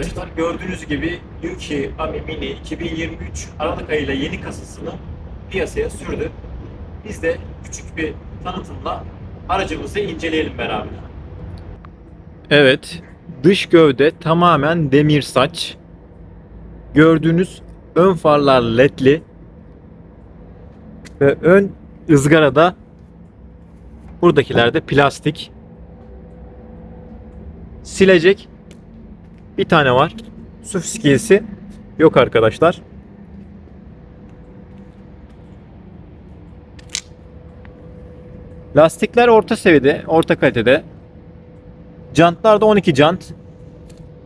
Arkadaşlar gördüğünüz gibi Yuki Ami Mini 2023 Aralık ayıyla yeni kasasını piyasaya sürdü. Biz de küçük bir tanıtımla aracımızı inceleyelim beraber. Evet, dış gövde tamamen demir saç. Gördüğünüz ön farlar ledli ve ön ızgarada buradakiler de plastik. Silecek bir tane var. Su fiskiyesi yok arkadaşlar. Lastikler orta seviyede, orta kalitede. Jantlar da 12 jant.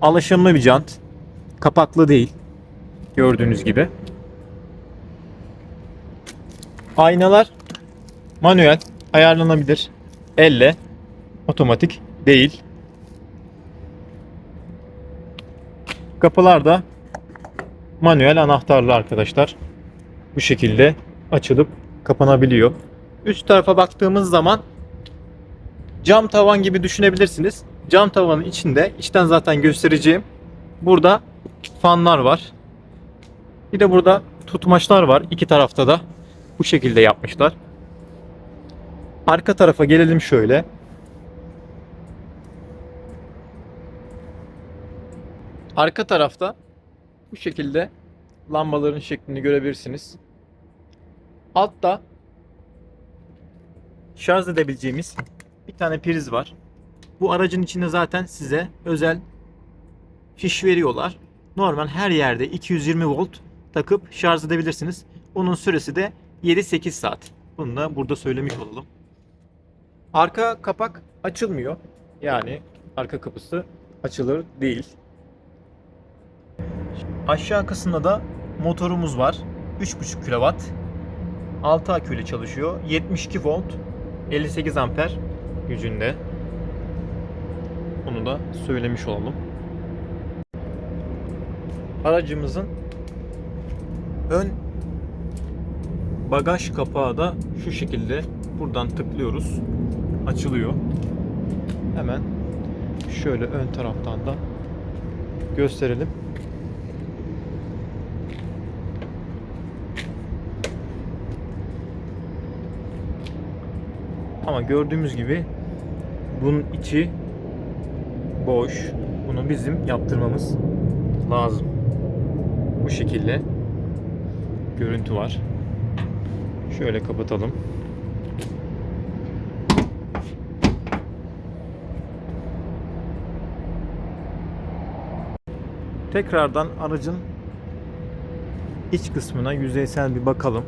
Alışımlı bir jant. Kapaklı değil. Gördüğünüz gibi. Aynalar manuel, ayarlanabilir. Elle, otomatik değil. Kapılar da manuel anahtarlı arkadaşlar. Bu şekilde açılıp kapanabiliyor. Üst tarafa baktığımız zaman cam tavan gibi düşünebilirsiniz. Cam tavanın içinde içten zaten göstereceğim. Burada fanlar var. Bir de burada tutmaçlar var. iki tarafta da bu şekilde yapmışlar. Arka tarafa gelelim şöyle. Arka tarafta bu şekilde lambaların şeklini görebilirsiniz. Altta şarj edebileceğimiz bir tane priz var. Bu aracın içinde zaten size özel fiş veriyorlar. Normal her yerde 220 volt takıp şarj edebilirsiniz. Bunun süresi de 7-8 saat. Bunu da burada söylemiş olalım. Arka kapak açılmıyor. Yani arka kapısı açılır değil. Aşağı kısımda da motorumuz var. 3.5 kW. 6 aküyle çalışıyor. 72 volt 58 amper gücünde. Bunu da söylemiş olalım. Aracımızın ön bagaj kapağı da şu şekilde buradan tıklıyoruz. Açılıyor. Hemen şöyle ön taraftan da gösterelim. Ama gördüğümüz gibi bunun içi boş. Bunu bizim yaptırmamız lazım. Bu şekilde görüntü var. Şöyle kapatalım. Tekrardan aracın iç kısmına yüzeysel bir bakalım.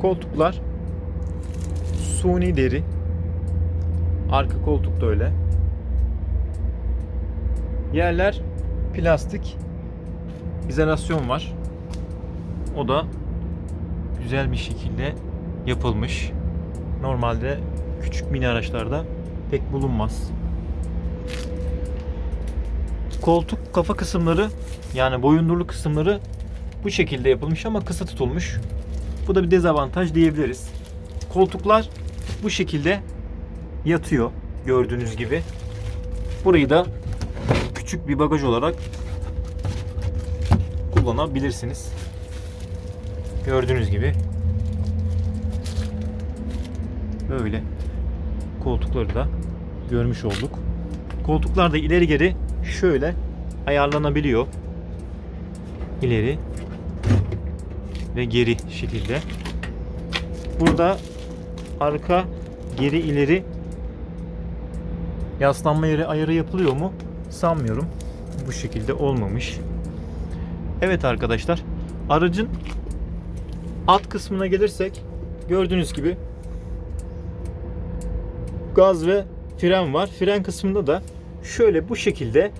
Koltuklar suni deri. Arka koltuk da öyle. Yerler plastik. İzolasyon var. O da güzel bir şekilde yapılmış. Normalde küçük mini araçlarda pek bulunmaz. Koltuk kafa kısımları yani boyundurlu kısımları bu şekilde yapılmış ama kısa tutulmuş. Bu da bir dezavantaj diyebiliriz. Koltuklar bu şekilde yatıyor gördüğünüz gibi. Burayı da küçük bir bagaj olarak kullanabilirsiniz. Gördüğünüz gibi böyle koltukları da görmüş olduk. Koltuklar da ileri geri şöyle ayarlanabiliyor. İleri ve geri şekilde. Burada arka geri ileri yaslanma yeri ayarı yapılıyor mu? Sanmıyorum. Bu şekilde olmamış. Evet arkadaşlar. Aracın alt kısmına gelirsek gördüğünüz gibi gaz ve fren var. Fren kısmında da şöyle bu şekilde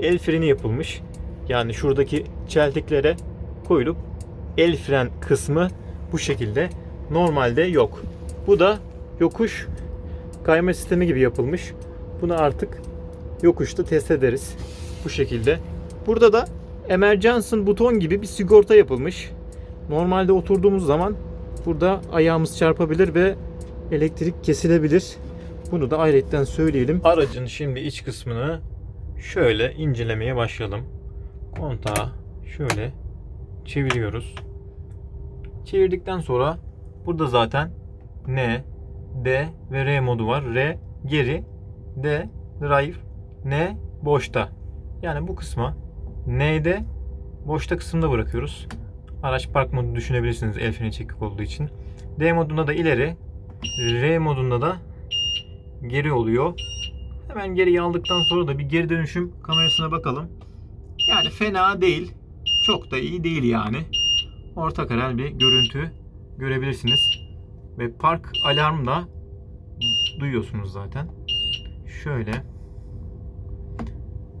el freni yapılmış. Yani şuradaki çeltiklere koyulup el fren kısmı bu şekilde normalde yok. Bu da yokuş kayma sistemi gibi yapılmış. Bunu artık yokuşta test ederiz. Bu şekilde. Burada da emergency buton gibi bir sigorta yapılmış. Normalde oturduğumuz zaman burada ayağımız çarpabilir ve elektrik kesilebilir. Bunu da ayrıca söyleyelim. Aracın şimdi iç kısmını şöyle incelemeye başlayalım. Kontağı şöyle çeviriyoruz. Çevirdikten sonra burada zaten N, D ve R modu var. R geri, D drive, N boşta. Yani bu kısma N'de boşta kısımda bırakıyoruz. Araç park modu düşünebilirsiniz el freni çekik olduğu için. D modunda da ileri, R modunda da geri oluyor. Hemen geriye aldıktan sonra da bir geri dönüşüm kamerasına bakalım. Yani fena değil. Çok da iyi değil yani. Orta karel bir görüntü görebilirsiniz. Ve park alarm da duyuyorsunuz zaten. Şöyle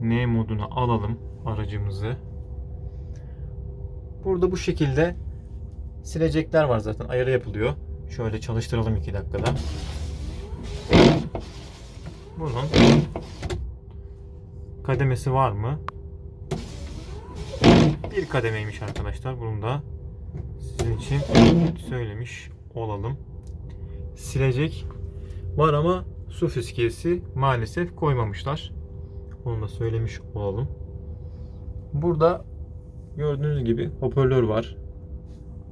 N moduna alalım aracımızı. Burada bu şekilde silecekler var zaten. Ayarı yapılıyor. Şöyle çalıştıralım 2 dakikada. Bunun kademesi var mı? Bir kademeymiş arkadaşlar. Bunu da sizin için söylemiş olalım. Silecek var ama su füskiyesi maalesef koymamışlar. Onu da söylemiş olalım. Burada gördüğünüz gibi hoparlör var.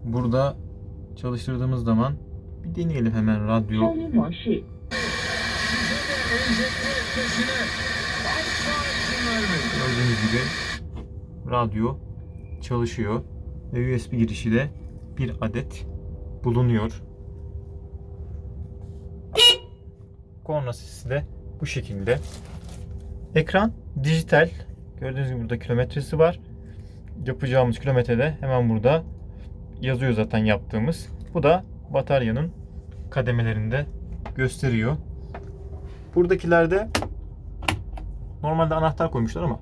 Burada çalıştırdığımız zaman bir deneyelim hemen radyo. Gördüğünüz gibi radyo çalışıyor. Ve USB girişi de bir adet bulunuyor. Korna sesi de bu şekilde. Ekran dijital. Gördüğünüz gibi burada kilometresi var. Yapacağımız kilometrede hemen burada yazıyor zaten yaptığımız. Bu da bataryanın kademelerinde gösteriyor. Buradakilerde Normalde anahtar koymuşlar ama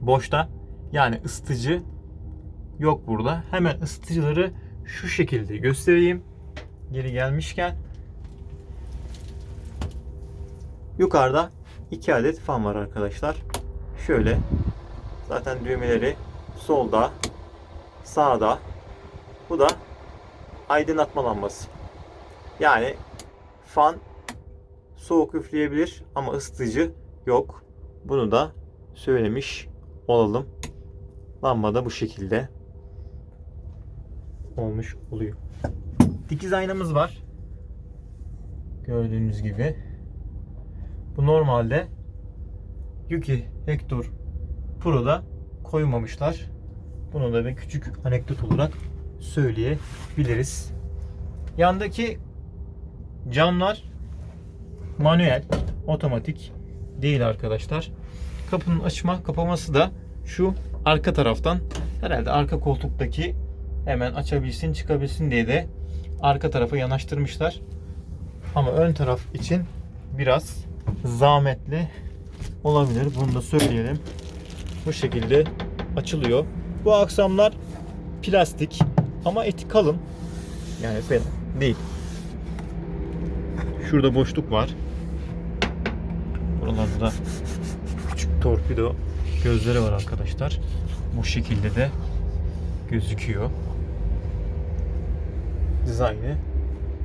boşta. Yani ısıtıcı yok burada. Hemen ısıtıcıları şu şekilde göstereyim. Geri gelmişken yukarıda iki adet fan var arkadaşlar. Şöyle zaten düğmeleri solda, sağda. Bu da aydınlatma lambası. Yani fan soğuk üfleyebilir ama ısıtıcı yok. Bunu da söylemiş olalım. Lamba da bu şekilde olmuş oluyor. Dikiz aynamız var. Gördüğünüz gibi. Bu normalde Yuki Hector Pro'da koymamışlar. Bunu da bir küçük anekdot olarak söyleyebiliriz. Yandaki camlar manuel, otomatik değil arkadaşlar. Kapının açma kapaması da şu arka taraftan herhalde arka koltuktaki hemen açabilsin çıkabilsin diye de arka tarafa yanaştırmışlar. Ama ön taraf için biraz zahmetli olabilir. Bunu da söyleyelim. Bu şekilde açılıyor. Bu aksamlar plastik ama eti kalın. Yani fena değil. Şurada boşluk var. Buralarda da küçük torpido gözleri var arkadaşlar. Bu şekilde de gözüküyor. Dizaynı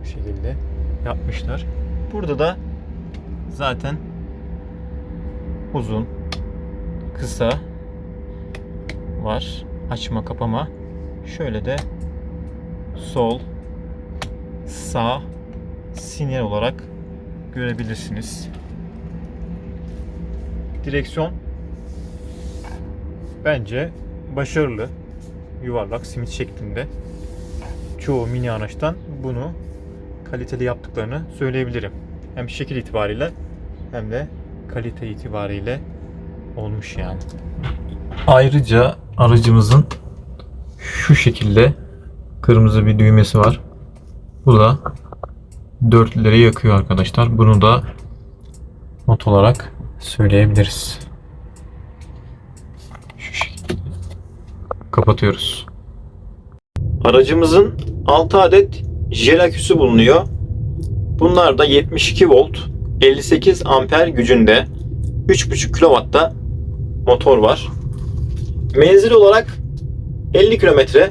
bu şekilde yapmışlar. Burada da zaten uzun, kısa var. Açma kapama. Şöyle de sol, sağ sinyal olarak görebilirsiniz. Direksiyon bence başarılı. Yuvarlak simit şeklinde. Çoğu mini araçtan bunu kaliteli yaptıklarını söyleyebilirim. Hem şekil itibariyle hem de kalite itibariyle olmuş yani. Ayrıca aracımızın şu şekilde kırmızı bir düğmesi var. Bu da dörtlüleri yakıyor arkadaşlar. Bunu da not olarak söyleyebiliriz. Şu şekilde kapatıyoruz. Aracımızın 6 adet jel aküsü bulunuyor. Bunlar da 72 volt, 58 amper gücünde 3.5 kW'da motor var. Menzil olarak 50 kilometre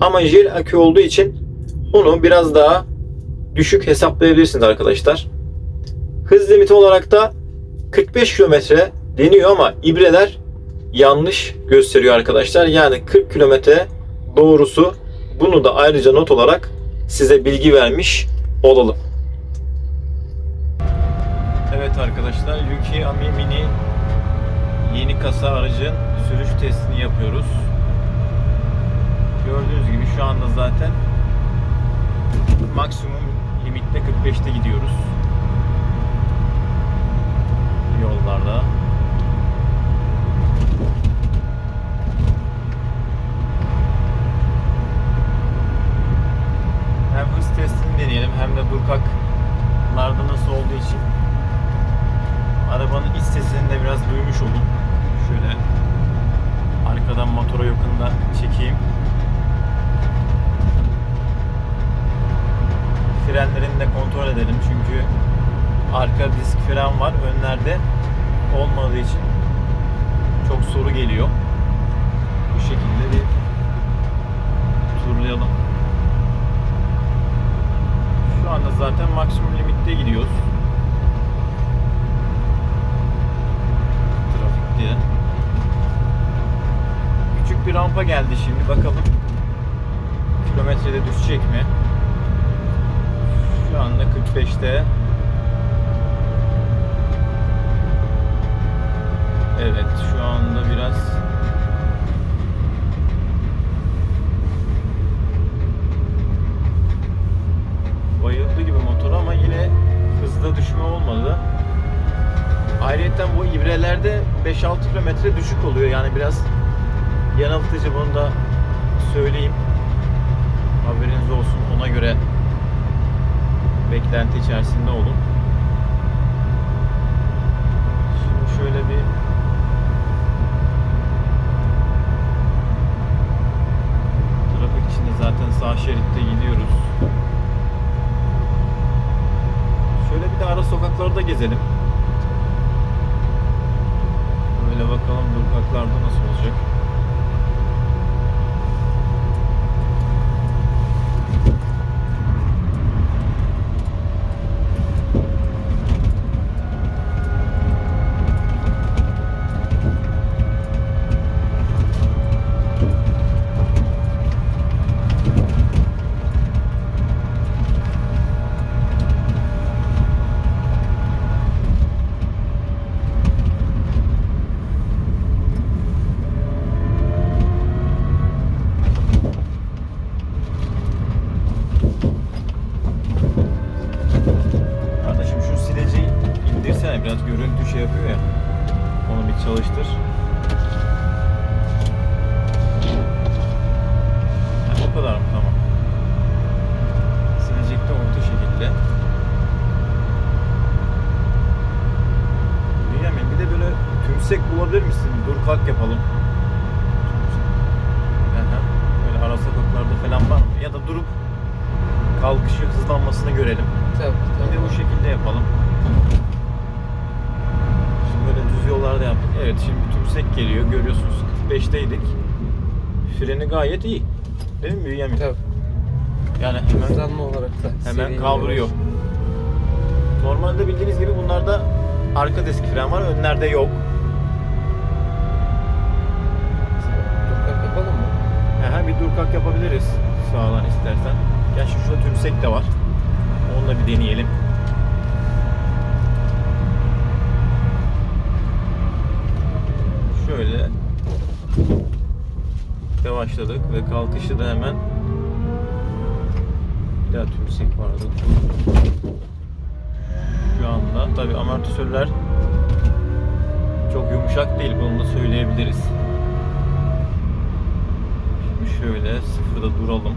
ama jel akü olduğu için onu biraz daha düşük hesaplayabilirsiniz arkadaşlar. Hız limiti olarak da 45 kilometre deniyor ama ibreler yanlış gösteriyor arkadaşlar. Yani 40 kilometre doğrusu bunu da ayrıca not olarak size bilgi vermiş olalım. Evet arkadaşlar Yuki Ami Mini yeni kasa aracın sürüş testini yapıyoruz. Gördüğünüz gibi şu anda zaten maksimum limitte 45'te gidiyoruz. Yollarda. Hem hız testini deneyelim hem de durkaklarda nasıl olduğu için arabanın iç sesini de biraz duymuş olun. Şöyle arkadan motora yakında çekeyim. Frenlerini de kontrol edelim çünkü arka disk fren var. Önlerde olmadığı için çok soru geliyor. Bu şekilde bir turlayalım. Anda zaten maksimum limitte gidiyoruz. Trafik diye. Küçük bir rampa geldi şimdi bakalım. Kilometrede düşecek mi? Şu anda 45'te. Evet şu anda biraz motor ama yine hızda düşme olmadı. Ayrıca bu ibrelerde 5-6 kilometre düşük oluyor. Yani biraz yanıltıcı bunu da söyleyeyim. Haberiniz olsun ona göre beklenti içerisinde olun. Şimdi şöyle bir trafik içinde zaten sağ şeritte gidiyoruz. Şöyle bir de ara sokaklarda gezelim. Böyle bakalım durkaklarda nasıl olacak. Kardeşim şu sileci indirsene biraz görüntü şey yapıyor ya. Onu bir çalıştır. Ha, o kadar mı? Tamam. Silecek de orta şekilde. Bünyamin bir de böyle tümsek bulabilir misin? Dur kalk yapalım. Aha, Böyle ara sokaklarda falan var mı? Ya da durup kalkışı hızlanmasını görelim. Tabii Bir de bu şekilde yapalım. Şimdi böyle düz yollarda yaptık. Evet şimdi tümsek geliyor. Görüyorsunuz 45'teydik. Freni gayet iyi. Değil mi Bünyamin? Tabii. Yani hemen, Hızlanma olarak da. hemen kavruyor. Normalde bildiğiniz gibi bunlarda arka disk fren var. Önlerde yok. Dur kalk yapalım mı? Aha, bir dur kalk yapabiliriz. Sağdan istersen. Gerçi şurada tümsek de var. Onu da bir deneyelim. Şöyle yavaşladık ve kalkışta da hemen bir daha tümsek vardı. Şu anda tabi amortisörler çok yumuşak değil bunu da söyleyebiliriz. Şimdi şöyle sıfırda duralım.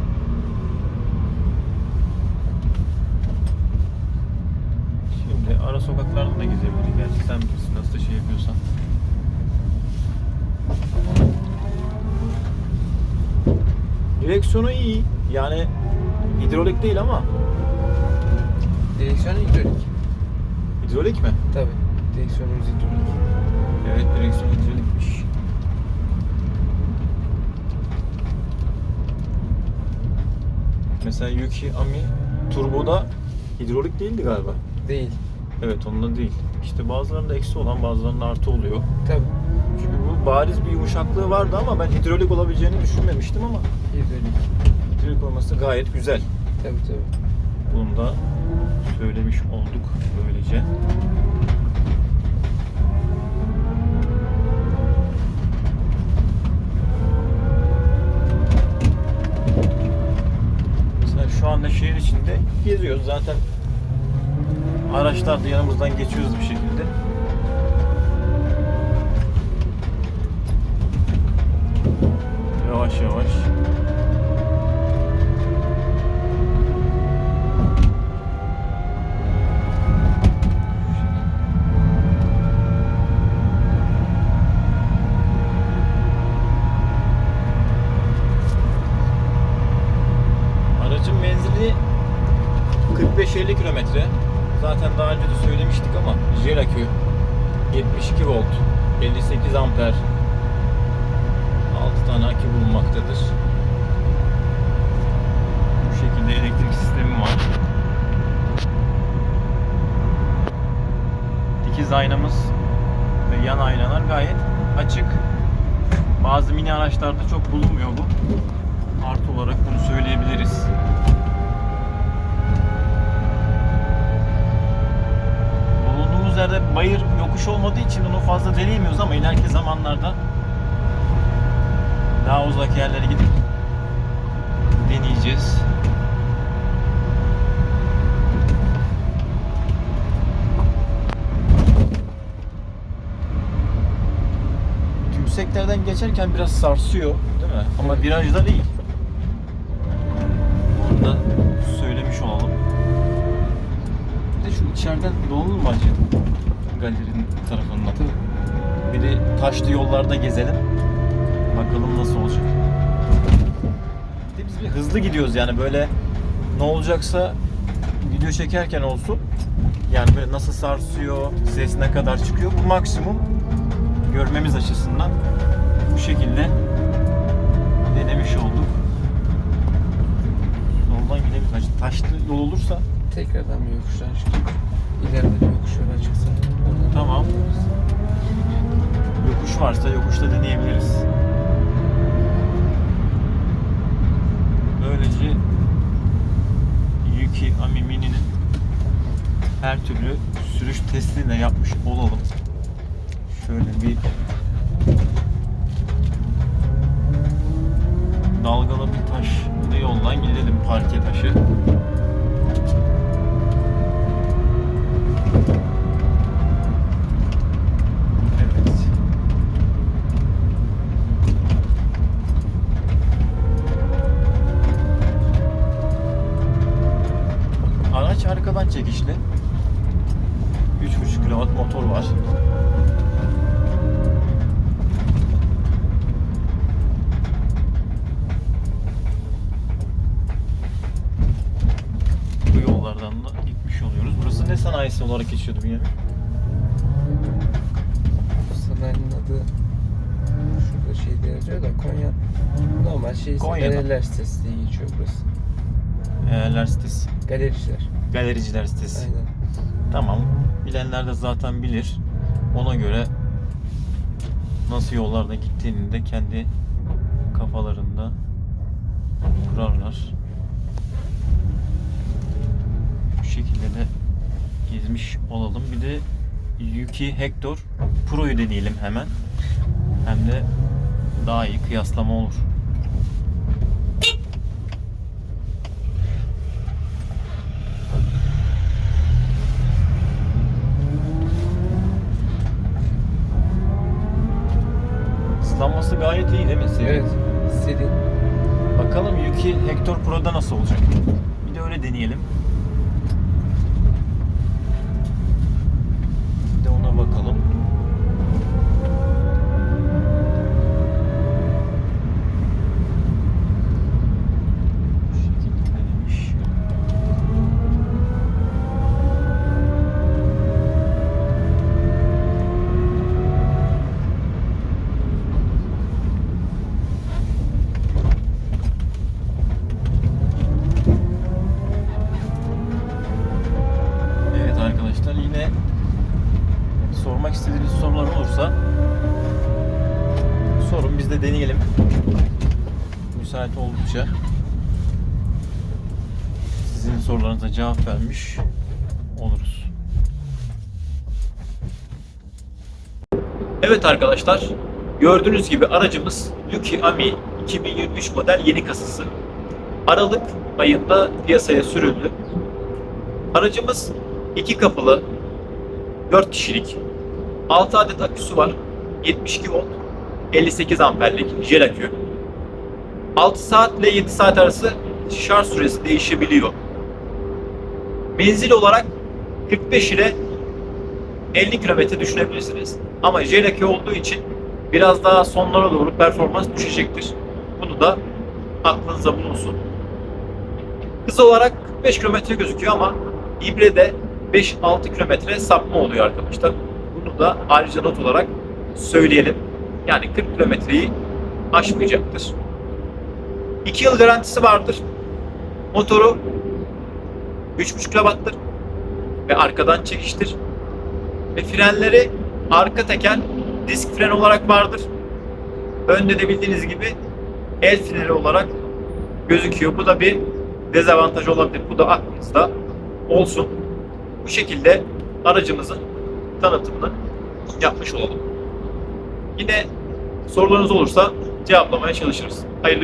Şimdi ara sokaklarda da gezebiliriz. Gerçi sen bilirsin nasıl şey yapıyorsan. Direksiyonu iyi. Yani hidrolik değil ama Direksiyon hidrolik. hidrolik mi? Tabii. Direksiyonumuz hidrolik. Evet direksiyon hidrolikmiş. Mesela Yuki Ami turboda hidrolik değildi galiba. Değil. Evet onda değil. İşte bazılarında eksi olan bazılarında artı oluyor. Tabii. Çünkü bu bariz bir yumuşaklığı vardı ama ben hidrolik olabileceğini düşünmemiştim ama Hidrolik. hidrolik olması gayet güzel. Tabii tabii. Bunu da söylemiş olduk böylece. Mesela şu anda şehir içinde geziyoruz zaten. Araçlar da yanımızdan geçiyoruz bir şekilde. Yavaş yavaş. Aracın menzili 45-50 kilometre. Zaten daha önce de söylemiştik ama jel akü 72 volt 58 amper 6 tane akü bulunmaktadır. Bu şekilde elektrik sistemi var. Dikiz aynamız ve yan aynalar gayet açık. Bazı mini araçlarda çok bulunmuyor bu. Artı olarak bunu söyleyebiliriz. Bulunduğumuz yerde bayır yokuş olmadığı için onu fazla deneyemiyoruz ama ileriki zamanlarda daha uzak yerlere gidip deneyeceğiz. Yükseklerden geçerken biraz sarsıyor değil mi? Ama virajda değil. Onu da söylemiş olalım. Bir de şu içeriden dolanır mı acı? Galerinin tarafından. Bir de taşlı yollarda gezelim. Bakalım nasıl olacak. Bir de biz bir hızlı gidiyoruz yani böyle ne olacaksa video çekerken olsun. Yani böyle nasıl sarsıyor, ses ne kadar çıkıyor bu maksimum görmemiz açısından bu şekilde denemiş olduk. Soldan gidelim. Taş- Taşlı yol olursa Tekrardan bir yokuştan çıktık. İleride bir yokuş yola çıksa. Tamam. yokuş varsa yokuşta deneyebiliriz. Böylece Yuki Ami Mini'nin her türlü sürüş testini de yapmış olalım. Şöyle bir dalgalı bir taşlı yoldan gidelim parke taşı. Araç arkadan çekişli. 3.5 kW motor var. Ne sanayisi olarak geçiyordu bir Sanayinin adı şurada şeyde yazıyor da Konya normal şey Konya'da. galeriler sitesi diye geçiyor burası. Eğerler sitesi. Galericiler. Galericiler sitesi. Aynen. Tamam. Bilenler de zaten bilir. Ona göre nasıl yollarda gittiğini de kendi kafalarında kurarlar. Bu şekilde de gezmiş olalım. Bir de Yuki Hector Pro'yu deneyelim hemen. Hem de daha iyi kıyaslama olur. Islanması gayet iyi değil mi? Serin. Evet. Serin. Bakalım Yuki Hector Pro'da nasıl olacak? Bir de öyle deneyelim. Oldukça sizin sorularınıza cevap vermiş oluruz. Evet arkadaşlar, gördüğünüz gibi aracımız Yuki Ami 2023 model yeni kasası. Aralık ayında piyasaya sürüldü. Aracımız iki kapılı, 4 kişilik, 6 adet aküsü var, 72 volt, 58 amperlik jel akü. 6 saat ile 7 saat arası şarj süresi değişebiliyor. Menzil olarak 45 ile 50 kilometre düşünebilirsiniz. Ama jel akü olduğu için biraz daha sonlara doğru performans düşecektir. Bunu da aklınızda bulunsun. Hız olarak 45 kilometre gözüküyor ama ibrede 5-6 kilometre sapma oluyor arkadaşlar. Bunu da ayrıca not olarak söyleyelim. Yani 40 kilometreyi aşmayacaktır. 2 yıl garantisi vardır. Motoru 3.5 kW'tır ve arkadan çekiştir. Ve frenleri arka teker disk fren olarak vardır. Önde de bildiğiniz gibi el freni olarak gözüküyor. Bu da bir dezavantaj olabilir. Bu da aklınızda olsun. Bu şekilde aracımızın tanıtımını yapmış olalım. Yine sorularınız olursa cevaplamaya çalışırız. Hayırlı